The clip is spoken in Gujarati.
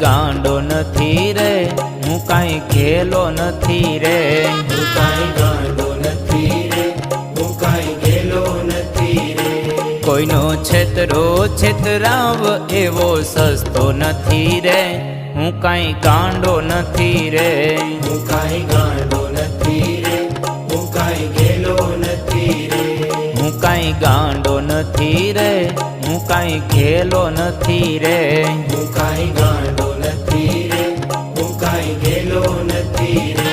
ગાંડો નથી રે હું કાંઈ ઘેલો નથી રે. હું કાંઈ ગાંડો નથી રે હું કાંઈ ગેલો નથી રે. કોઈનો છેતરો છેતરાવ એવો સસ્તો નથી રે હું કાંઈ ગાંડો નથી રે. હું કાંઈ ગાંડો નથી રે હું કાંઈ ગેલો નથી રે. હું કાંઈ ગાંડો નથી રે હું કાંઈ ઘેલો નથી રે. que lo.